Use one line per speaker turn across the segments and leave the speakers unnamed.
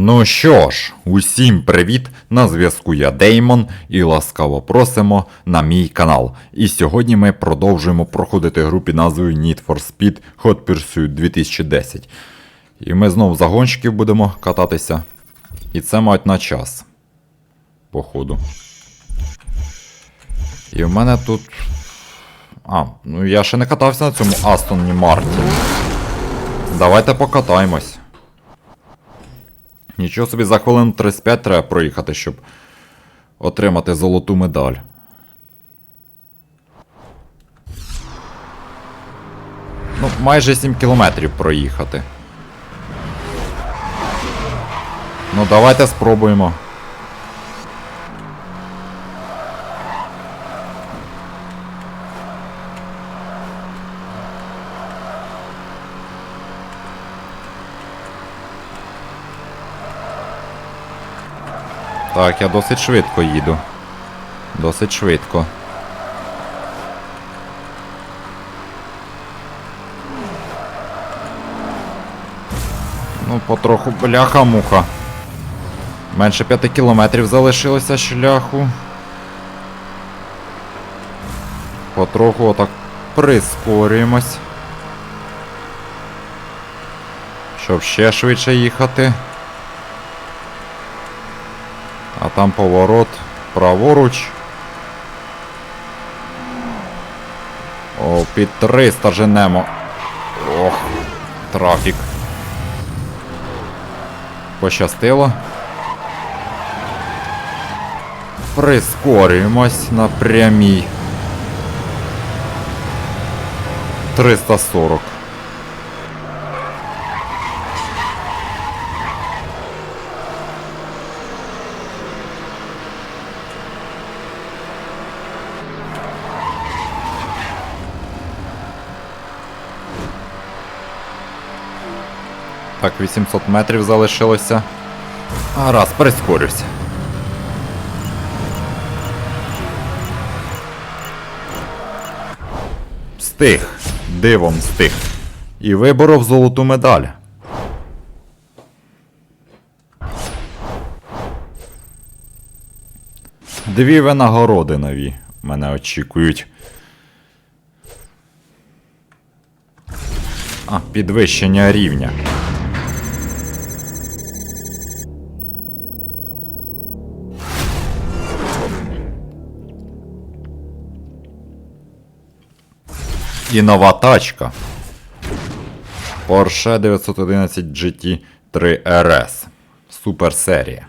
Ну що ж, усім привіт! На зв'язку я Деймон і ласкаво просимо на мій канал. І сьогодні ми продовжуємо проходити гру під назвою Need for Speed Hot Pursuit 2010. І ми знову за гонщиків будемо кататися. І це мають на час. Походу. І в мене тут. А, ну я ще не катався на цьому Астоні Марті. Давайте покатаємось. Нічого собі за хвилин 35 треба проїхати, щоб отримати золоту медаль. Ну, майже 7 кілометрів проїхати. Ну, давайте спробуємо. Так, я досить швидко їду. Досить швидко. Ну, потроху бляха-муха. Менше 5 кілометрів залишилося шляху. Потроху отак прискорюємось. Щоб ще швидше їхати. А там поворот праворуч. О, під 300 женемо. Ох, трафік. Пощастило. Прискорюємось на прямій. 340. Так, 800 метрів залишилося. А раз, прискорюся. Стих. Дивом стих. І виборов золоту медаль. Дві винагороди нові мене очікують. А, підвищення рівня. І нова тачка. Porsche 911 GT 3 RS. Супер серія.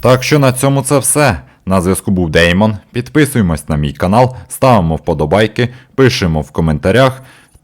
Так що на цьому це все. На зв'язку був Деймон. Підписуємось на мій канал, ставимо вподобайки, пишемо в коментарях.